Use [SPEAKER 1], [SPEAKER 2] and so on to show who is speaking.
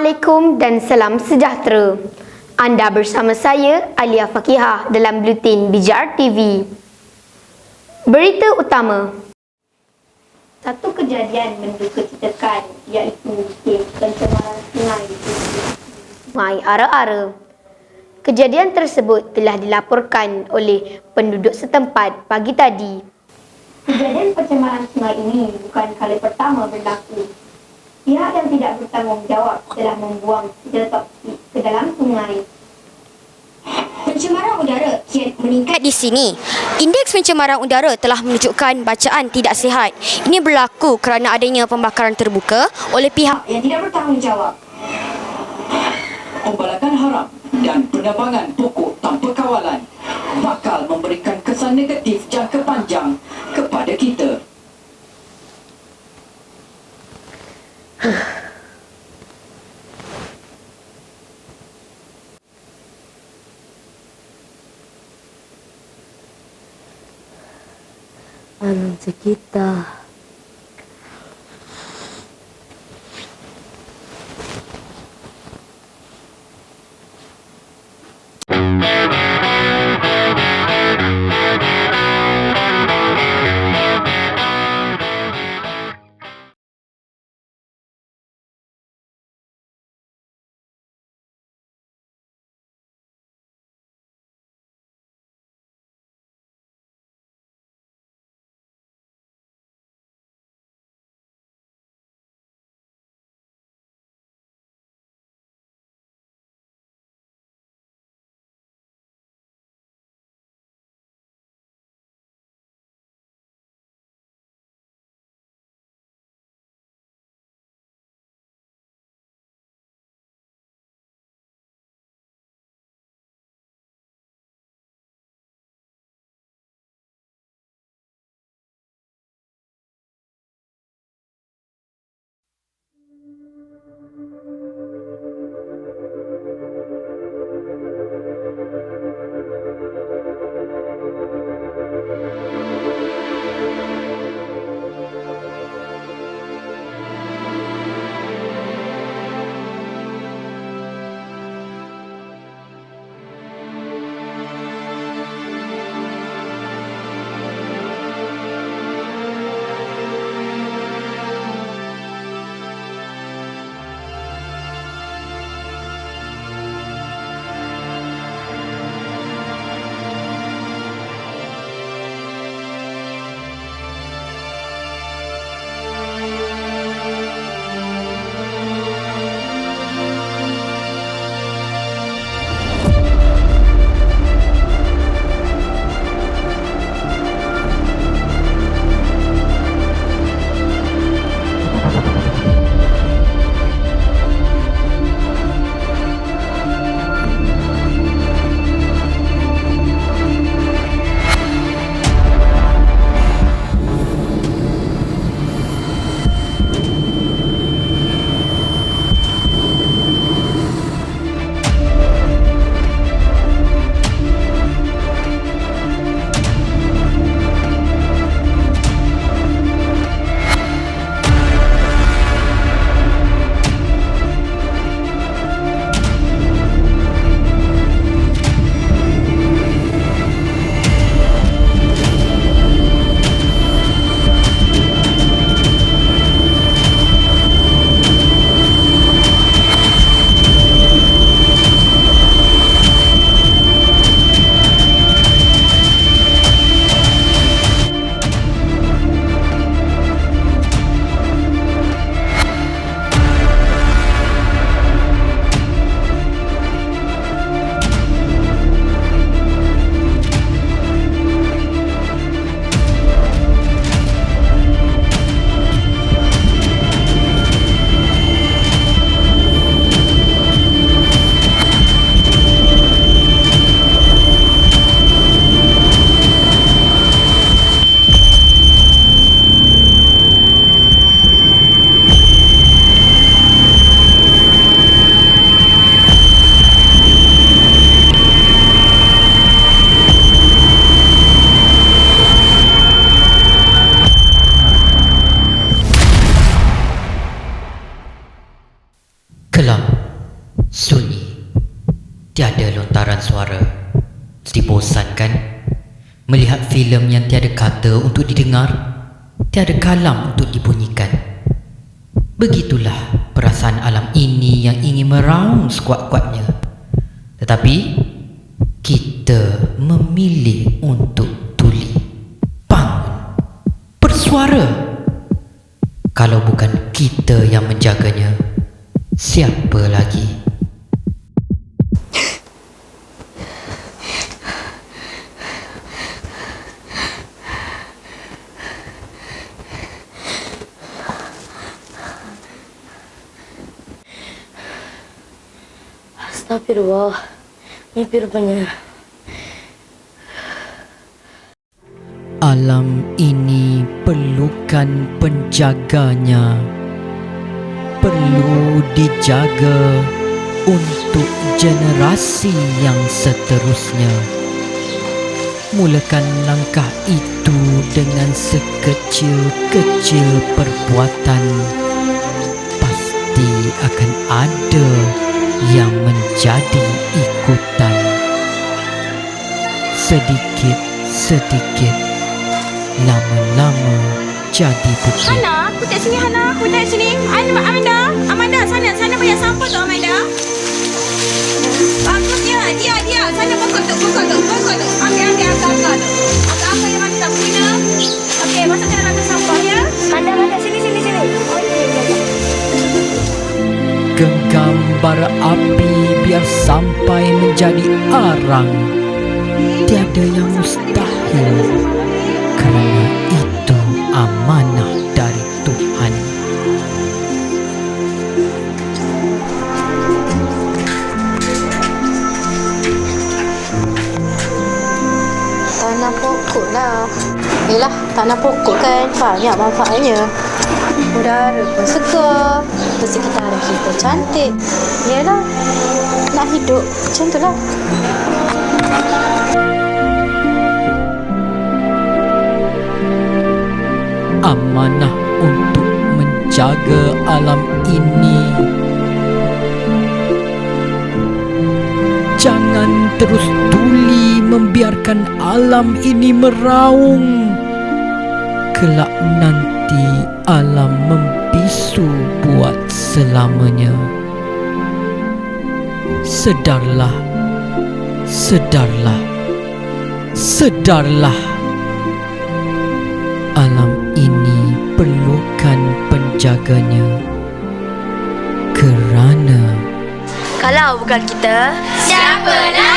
[SPEAKER 1] Assalamualaikum dan salam sejahtera. Anda bersama saya Alia Fakihah dalam Buletin BJR TV. Berita utama. Satu kejadian menduka citakan iaitu kes pencemaran sungai Sungai Ara-Ara. Kejadian tersebut telah dilaporkan oleh penduduk setempat pagi tadi. Kejadian pencemaran sungai ini bukan kali pertama berlaku Pihak yang tidak bertanggungjawab telah membuang toksik ke dalam sungai.
[SPEAKER 2] Pencemaran udara kian meningkat di sini. Indeks pencemaran udara telah menunjukkan bacaan tidak sihat. Ini berlaku kerana adanya pembakaran terbuka oleh pihak
[SPEAKER 1] Yang tidak bertanggungjawab.
[SPEAKER 3] Pembalakan haram dan penebangan pokok tanpa kawalan bakal memberikan kesan negatif jangka panjang kepada kita.
[SPEAKER 4] Alam sekitar. Thank you. Hantaran suara. Jadi bosan kan? Melihat filem yang tiada kata untuk didengar, tiada kalam untuk dibunyikan. Begitulah perasaan alam ini yang ingin meraung sekuat-kuatnya. Tetapi, kita memilih untuk tuli. Bangun. Bersuara. Kalau bukan kita yang menjaganya, siapa lagi?
[SPEAKER 2] Astagfirullah. Mimpi rupanya.
[SPEAKER 4] Alam ini perlukan penjaganya. Perlu dijaga untuk generasi yang seterusnya. Mulakan langkah itu dengan sekecil-kecil perbuatan. Pasti akan ada yang menjadi ikutan. Sedikit-sedikit lama-lama jadi bukit.
[SPEAKER 5] Hana, aku tak sini Hana, aku tak sini. An- Amanda, Amanda, sana, sana banyak sampah tu Amanda. Bagus dia, dia, dia. Sana pokok tu, pokok tu, pokok tu.
[SPEAKER 4] Bara api biar sampai menjadi arang. Tiada yang mustahil. Kerana itu amanah dari Tuhan.
[SPEAKER 6] Tanam pokok lah. Yelah tanam pokok kan. Banyak manfaatnya Udara pun segar Persekitaran kita cantik. Yelah Nak hidup macam tu lah.
[SPEAKER 4] Amanah untuk menjaga alam ini. Jangan terus tuli membiarkan alam ini meraung. Kelak nanti alam membisu buat selamanya Sedarlah Sedarlah Sedarlah Alam ini perlukan penjaganya Kerana
[SPEAKER 2] Kalau bukan kita,
[SPEAKER 5] Siapa nak?